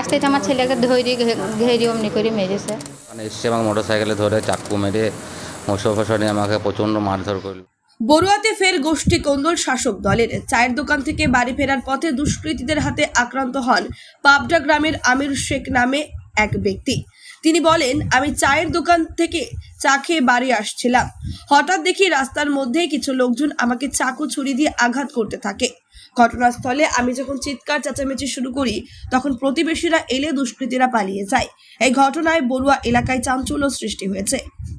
আসতে তো আমার ছেলেকে ধৈর্য ঘেরি অমনি করে মেরেছে। মানে এসছে এবং মোটর সাইকেলে ধরে চাকু মেরে মোশফা নিয়ে আমাকে প্রচণ্ড মারধর করল। বড়ুয়াতে ফের গোষ্ঠী কোন্দল শাসক দলের চায়ের দোকান থেকে বাড়ি ফেরার পথে দুষ্কৃতীদের হাতে আক্রান্ত হন পাবডা গ্রামের আমির শেখ নামে এক ব্যক্তি। তিনি বলেন আমি চায়ের দোকান থেকে চা খেয়ে বাড়ি আসছিলাম। হঠাৎ দেখি রাস্তার মধ্যেই কিছু লোকজন আমাকে চাকু ছুরি দিয়ে আঘাত করতে থাকে। ঘটনাস্থলে আমি যখন চিৎকার চেঁচামেচি শুরু করি, তখন প্রতিবেশীরা এলে দুষ্কৃতীরা পালিয়ে যায়। এই ঘটনায় বড়ুয়া এলাকায় চাঞ্চল্য সৃষ্টি হয়েছে।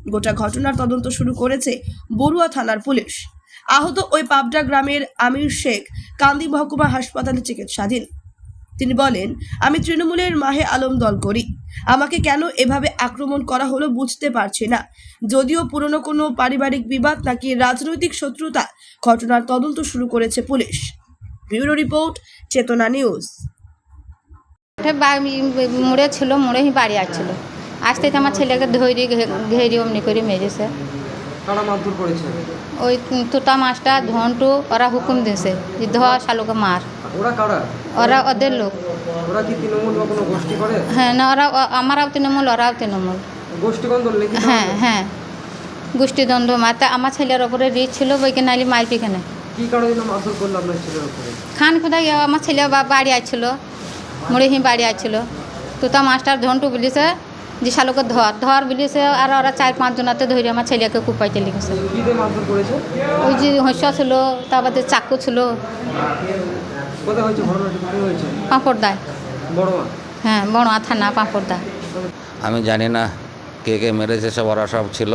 গোটা ঘটনার তদন্ত শুরু করেছে বড়ুয়া থানার পুলিশ। আহত ওই পাবডা গ্রামের আমির শেখ কান্দি মহকুমা হাসপাতালে চিকিৎসাধীন। তিনি বলেন, আমি তৃণমূলের মাহে আলম দল করি। আমাকে কেন এভাবে আক্রমণ করা হলো বুঝতে পারছি না। যদিও পুরনো কোনো পারিবারিক বিবাদ নাকি রাজনৈতিক শত্রুতা, ঘটনার তদন্ত শুরু করেছে police. Bureau report Chetna news. মুড়ে ছিল মুড়েই বাড়ি আসছিল। আসতে তো আমার ছেলেকে ধৈর্য ঘেরি অমনি করে মেরেছে ওই তোতা মাছটা ধনটু ওরা হুকুম দিয়েছে যে ধর শালুকে মার। ওরা ওদের লোক। ওরা কি তৃণমূল বা কোনো গোষ্ঠী করে? হ্যাঁ না ওরা আমরাও তৃণমূল ওরাও তৃণমূল। গোষ্ঠী হ্যাঁ হ্যাঁ। গোষ্ঠীদ্বন্দ্ব মাতে আমার ছেলের ওপরে রিচ ছিল বইকে নাইলে মারবি কেন কি কারণে না মারধর করল আপনার ছেলের উপরে? খান খুদাই আমার ছেলে বাড়ি আসছিল মুড়ে হি বাড়ি আসছিল তোতা মাস্টার ধনটু বলিছে যে শালুকে ধর ধর বলিছে আর ওরা চার পাঁচ জনাতে ধরে আমার ছেলেকে কুপাইতে লিখেছে। ওই যে হস্য ছিল তারপর চাকু ছিল। কোথায় হয়েছে? ঘটনাটি কোথায় হয়েছে? পাঁপড় দায় হ্যাঁ বড়া থানা পাঁপড় দায় আমি জানি না কে কে মেরেছে সব ওরা সব ছিল।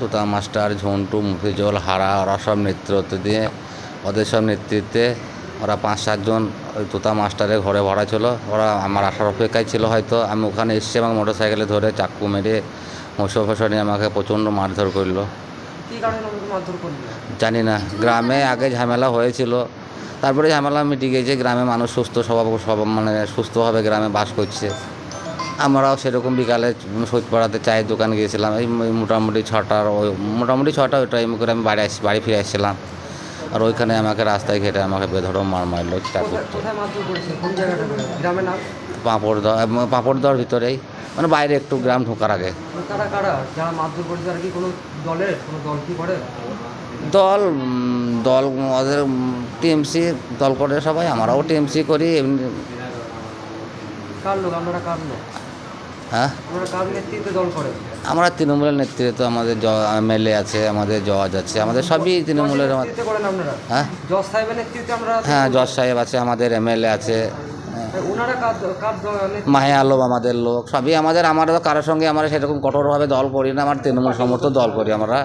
তুতা মাস্টার ঝন্টু মুফিজল হারা ওরা সব নেতৃত্ব দিয়ে ওদের সব নেতৃত্বে ওরা পাঁচ সাতজন ওই তোতা মাস্টারের ঘরে ভরা ছিল। ওরা আমার আসার অপেক্ষায় ছিল হয়তো। আমি ওখানে এসছি এবং মোটর সাইকেলে ধরে চাকু মেরে মোশফা নিয়ে আমাকে প্রচণ্ড মারধর করল। জানি না। গ্রামে আগে ঝামেলা হয়েছিল। তারপরে ঝামেলা মিটে গেছে গ্রামে মানুষ সুস্থ স্বভাব সব মানে সুস্থভাবে গ্রামে বাস করছে। আমরাও সেরকম বিকালে সৈতপাড়াতে চায়ের দোকান গিয়েছিলাম। এই মোটামুটি ছটার ওই মোটামুটি ছটা ওই টাইম করে আমি বাড়ি আসি বাড়ি ফিরে আসছিলাম। আর ওইখানে আমাকে রাস্তায় ঘেটে আমাকে বেধড়ো মার মারলো পাঁপড় দর পাঁপড় দর ভিতরেই। মানে বাইরে একটু গ্রাম ঢোকার আগে। দল দল দল ওদের টিএমসি দল করে সবাই। আমরাও টিএমসি করি এমনি কার লোক? আপনারা কার লোক? হ্যাঁ? আমরা তৃণমূলের নেতৃত্বে আমাদের এমএলএ আছে আমাদের জজ আছে আমাদের সবই তৃণমূলের হ্যাঁ? হ্যাঁ জজ সাহেব আছে আমাদের এমএলএ আছে। মাহে আলম আমাদের লোক সবই আমাদের আমরা তো কারোর সঙ্গে আমরা সেরকম কঠোরভাবে দল করি না আমার তৃণমূল সমর্থ দল করি আমরা।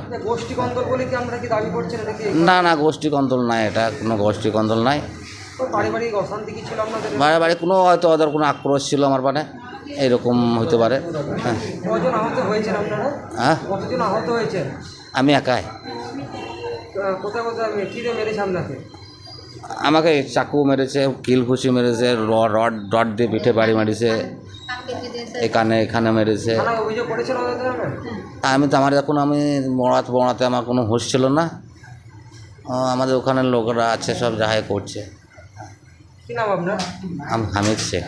না না গোষ্ঠী কন্দল নাই এটা কোনো গোষ্ঠী কন্দল নাই। বাড়ি বাড়ি কোনো হয়তো ওদের কোনো আক্রোশ ছিল আমার মানে। এইরকম হতে পারে। হ্যাঁ। হ্যাঁ। আমি একাই। আমাকে চাকু মেরেছে কিল ঘুষি মেরেছে রড রড দিয়ে পিঠে বাড়ি মারিছে এখানে এখানে মেরেছে। নামে আমি তো আমার এখন আমি বড়াতে বড়াতে আমার কোনো হুঁশ ছিল না। আমাদের ওখানের লোকরা আছে সব যাহাই করছে। আমি হামিদ শেখ।